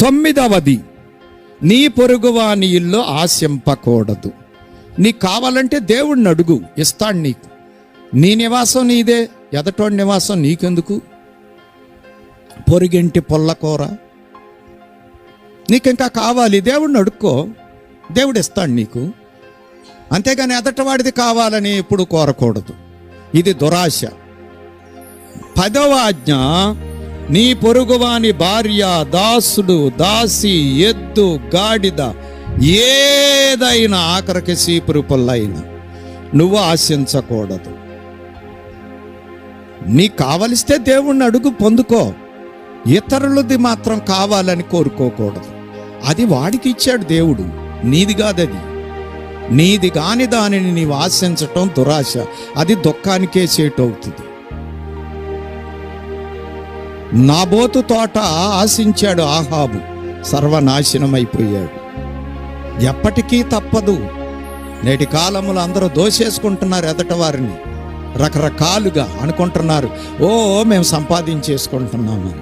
తొమ్మిదవది నీ పొరుగువాని ఇల్లు ఆశింపకూడదు. నీకు కావాలంటే దేవుడిని అడుగు ఇస్తాడు నీకు. నీ నివాసం నీదే ఎదటోడి నివాసం నీకెందుకు? పొరుగింటి పొల్లకూర నీకు ఇంకా కావాలి దేవుడిని అడుక్కో దేవుడు ఇస్తాడు నీకు. అంతేగాని ఎదటవాడిది కావాలని ఎప్పుడు కోరకూడదు. ఇది దురాశ. పదవ ఆజ్ఞ నీ పొరుగువాని భార్య దాసుడు దాసి ఎద్దు గాడిద ఏదైనా ఆఖరికి సీపురు పొల్లైనా నువ్వు ఆశించకూడదు. నీకు కావలిస్తే దేవుణ్ణి అడుగు పొందుకో. ఇతరులది మాత్రం కావాలని కోరుకోకూడదు. అది వాడికి ఇచ్చాడు దేవుడు. నీది కాదది. నీది కాని దానిని నీవు ఆశించటం దురాశ. అది దుఃఖానికే చేటు అవుతుంది నాబోతు తోట ఆశించాడు ఆహాబు సర్వనాశనమైపోయాడు. ఎప్పటికీ తప్పదు. నేటి కాలములు అందరూ దోసేసుకుంటున్నారు ఎదట వారిని. రకరకాలుగా అనుకుంటున్నారు. ఓ మేము సంపాదించేసుకుంటున్నాము.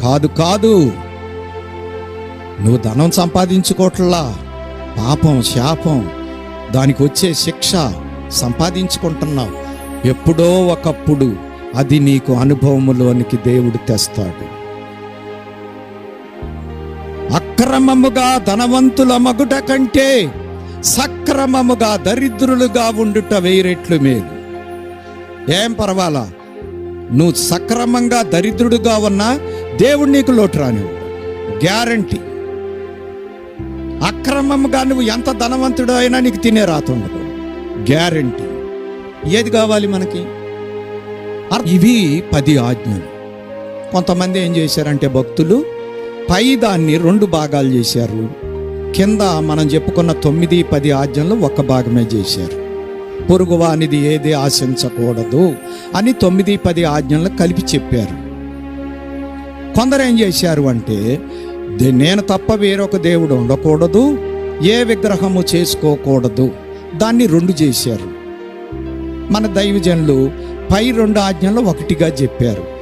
కాదు కాదు. నువ్వు ధనం సంపాదించుకోవట్లా పాపం శాపం. దానికి వచ్చే శిక్ష సంపాదించుకుంటున్నావు. ఎప్పుడో ఒకప్పుడు అది నీకు అనుభవములోనికి దేవుడు తెస్తాడు. అక్రమముగా ధనవంతుల మగుట కంటే సక్రమముగా దరిద్రులుగా ఉండుట వేరెట్లు మేలు. ఏం పర్వాలా? నువ్వు సక్రమంగా దరిద్రుడుగా ఉన్నా దేవుడు నీకు లోటు రాని గ్యారంటీ. అక్రమంగా నువ్వు ఎంత ధనవంతుడు అయినా నీకు తినే రాతుండదు గ్యారంటీ. ఏది కావాలి మనకి? ఇవి పది ఆజ్ఞలు. కొంతమంది ఏం చేశారంటే భక్తులు పై దాన్ని రెండు భాగాలు చేశారు. కింద మనం చెప్పుకున్న తొమ్మిది పది ఆజ్ఞలు ఒక భాగమే చేశారు. పొరుగువానిది ఏది ఆశించకూడదు అని తొమ్మిది పది ఆజ్ఞలు కలిపి చెప్పారు. కొందరు ఏం చేశారు అంటే "దే- నేను తప్ప వేరొక దేవుడు ఉండకూడదు ఏ విగ్రహము చేసుకోకూడదు. దాన్ని రెండు చేశారు. మన దైవజనులు పై రెండు ఆజ్ఞలు ఒకటిగా చెప్పారు.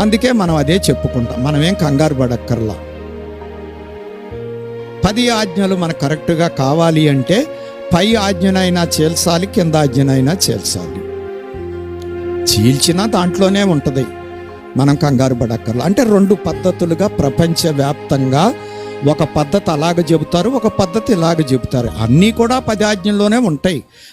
అందుకే మనం అదే చెప్పుకుంటాం. మనమేం కంగారు పడక్కర్లా. పది ఆజ్ఞలు మనకు కరెక్ట్గా కావాలి అంటే పై ఆజ్ఞనైనా చేల్చాలి కింద ఆజ్ఞనైనా చేల్చాలి. చీల్చినా దాంట్లోనే ఉంటుంది. మనం కంగారు పడక్కర్లా. అంటే రెండు పద్ధతులుగా ప్రపంచవ్యాప్తంగా ఒక పద్ధతి అలాగ చెబుతారు ఒక పద్ధతి ఇలాగ చెబుతారు. అన్నీ కూడా పది ఆజ్ఞల్లోనే ఉంటాయి.